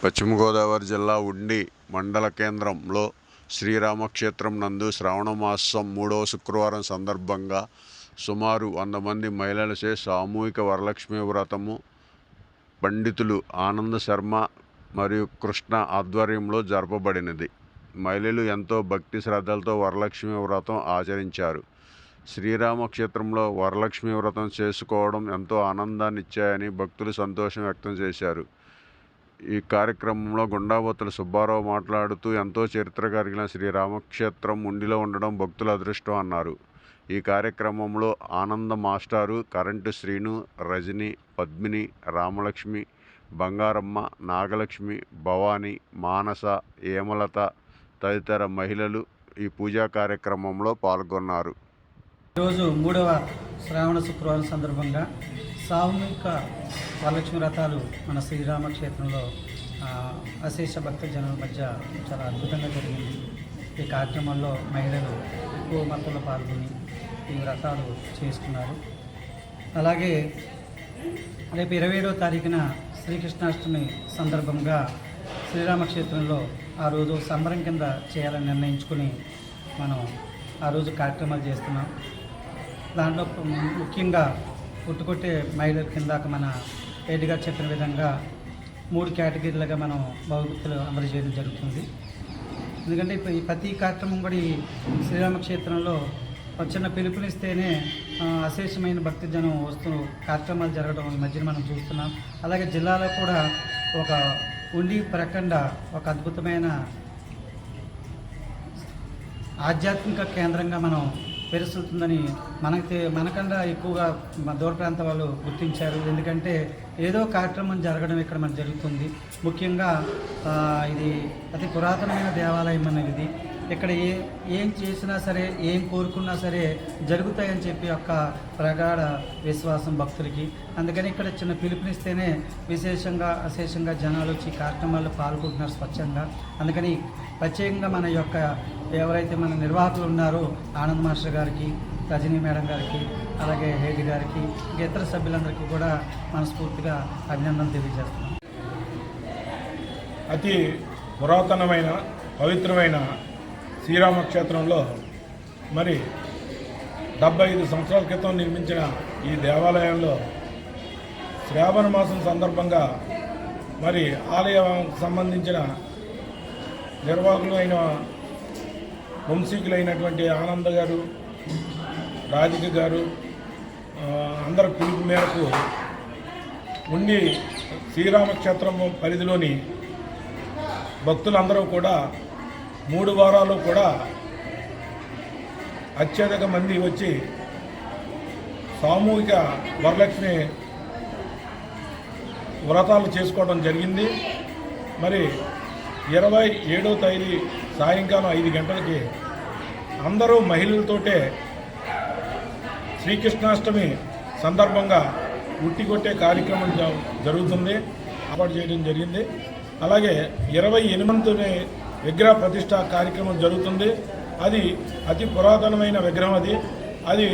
పశ్చిమ గోదావరి జిల్లా ఉండి మండల కేంద్రంలో శ్రీరామక్షేత్రం నందు శ్రావణ మాసం మూడవ శుక్రవారం సందర్భంగా సుమారు వంద మంది మహిళలచే సామూహిక వరలక్ష్మి వ్రతము పండితులు ఆనంద శర్మ మరియు కృష్ణ ఆధ్వర్యంలో జరపబడినది. మహిళలు ఎంతో భక్తి శ్రద్ధలతో వరలక్ష్మి వ్రతం ఆచరించారు. శ్రీరామక్షేత్రంలో వరలక్ష్మి వ్రతం చేసుకోవడం ఎంతో ఆనందాన్ని ఇచ్చాయని భక్తులు సంతోషం వ్యక్తం చేశారు. ఈ కార్యక్రమంలో గుండాబోతుల సుబ్బారావు మాట్లాడుతూ ఎంతో చరిత్ర కలిగిన శ్రీరామక్షేత్రం ఉండిలో ఉండడం భక్తుల అదృష్టం అన్నారు. ఈ కార్యక్రమంలో ఆనంద మాస్టారు కరెంటు శ్రీను రజని పద్మిని రామలక్ష్మి బంగారమ్మ నాగలక్ష్మి భవాని మానస ఏమలత తదితర మహిళలు ఈ పూజా కార్యక్రమంలో పాల్గొన్నారు. ఈరోజు మూడవ శ్రావణ శుక్రవారం సందర్భంగా సామూహిక వరలక్ష్మి రథాలు మన శ్రీరామక్షేత్రంలో అశేష భక్త జనుల మధ్య చాలా అద్భుతంగా జరిగింది. ఈ కార్యక్రమంలో మహిళలు ఎక్కువ మొత్తంలో పాల్గొని ఈ వ్రతాలు చేసుకున్నారు. అలాగే రేపు ఇరవై ఏడవ తారీఖున శ్రీకృష్ణాష్టమి సందర్భంగా శ్రీరామక్షేత్రంలో ఆ రోజు సంబరం కింద చేయాలని నిర్ణయించుకుని మనం ఆ రోజు కార్యక్రమాలు చేస్తున్నాం. దాంట్లో ముఖ్యంగా పుట్టుకొట్టే మహిళల కిందాక మన రెడ్డి గారు చెప్పిన విధంగా మూడు కేటగిరీలుగా మనం భవిష్యత్తులో అమలు చేయడం జరుగుతుంది. ఎందుకంటే ఇప్పుడు ఈ ప్రతి కార్యక్రమం కూడా ఈ శ్రీరామక్షేత్రంలో ఒక చిన్న పిలుపునిస్తేనే అశేషమైన భక్తి జనం వస్తూ కార్యక్రమాలు జరగడం ఈ మధ్యన మనం చూస్తున్నాం. అలాగే జిల్లాలో కూడా ఒక ఉండి ప్రకండ ఒక అద్భుతమైన ఆధ్యాత్మిక కేంద్రంగా మనం పెరుస్తుందని మనకి మనకన్నా ఎక్కువగా దూర ప్రాంత వాళ్ళు గుర్తించారు. ఎందుకంటే ఏదో కార్యక్రమం జరగడం ఇక్కడ మనకు జరుగుతుంది. ముఖ్యంగా ఇది అతి పురాతనమైన దేవాలయం అనేది ఇక్కడ ఏ ఏం చేసినా సరే ఏం కోరుకున్నా సరే జరుగుతాయని చెప్పి ఒక ప్రగాఢ విశ్వాసం భక్తులకి. అందుకని ఇక్కడ చిన్న పిలుపునిస్తేనే విశేషంగా అశేషంగా జనాలు వచ్చి కార్యక్రమాల్లో పాల్గొంటున్నారు స్వచ్ఛంగా. అందుకని ప్రత్యేకంగా మన యొక్క ఎవరైతే మన నిర్వాహకులు ఉన్నారో ఆనంద్ మాస్టర్ గారికి రజనీ మేడం గారికి అలాగే హేడి గారికి ఇంకా ఇతర సభ్యులందరికీ కూడా మనస్ఫూర్తిగా అభినందనలు తెలియజేస్తున్నాం అతి పురాతనమైన పవిత్రమైన శ్రీరామక్షేత్రంలో మరి డెబ్బై ఐదు సంవత్సరాల క్రితం నిర్మించిన ఈ దేవాలయంలో శ్రావణ మాసం సందర్భంగా మరి ఆలయం సంబంధించిన నిర్వాహకులైన వంశీకులైనటువంటి ఆనంద్ గారు రాధిక గారు అందరి పిలుపు మేరకు ఉండి శ్రీరామక్షేత్రం పరిధిలోని భక్తులందరూ కూడా మూడు వారాలు కూడా అత్యధిక మంది వచ్చి సామూహిక వరలక్ష్మి వ్రతాలు చేసుకోవడం జరిగింది. మరి ఇరవై ఏడో తేదీ సాయంకాలం ఐదు గంటలకి అందరూ మహిళలతోటే శ్రీకృష్ణాష్టమి సందర్భంగా ఉట్టి కొట్టే కార్యక్రమం జ- జరుగుతుంది. ఏర్పాటు చేయడం జరిగింది. అలాగే ఇరవై ఎనిమిదినే విగ్రహ ప్రతిష్ట కార్యక్రమం జరుగుతుంది. అది అతి పురాతనమైన విగ్రహం అది. అది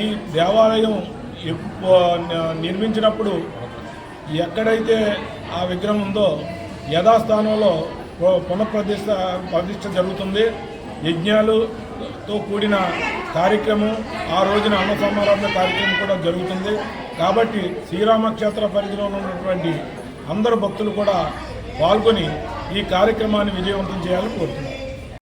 ఈ దేవాలయం నిర్మించినప్పుడు ఎక్కడైతే ఆ విగ్రహం ఉందో యథాస్థానంలో పు- పునఃప్రతిష్ట ప్రతిష్ట జరుగుతుంది. యజ్ఞాలుతో కూడిన కార్యక్రమం ఆ రోజున అన్న సమారాధన కార్యక్రమం కూడా జరుగుతుంది. కాబట్టి శ్రీరామక్షేత్ర పరిధిలో ఉన్నటువంటి అందరు భక్తులు కూడా పాల్గొని ఈ కార్యక్రమాన్ని విజయవంతం చేయాలని కోరుతున్నాను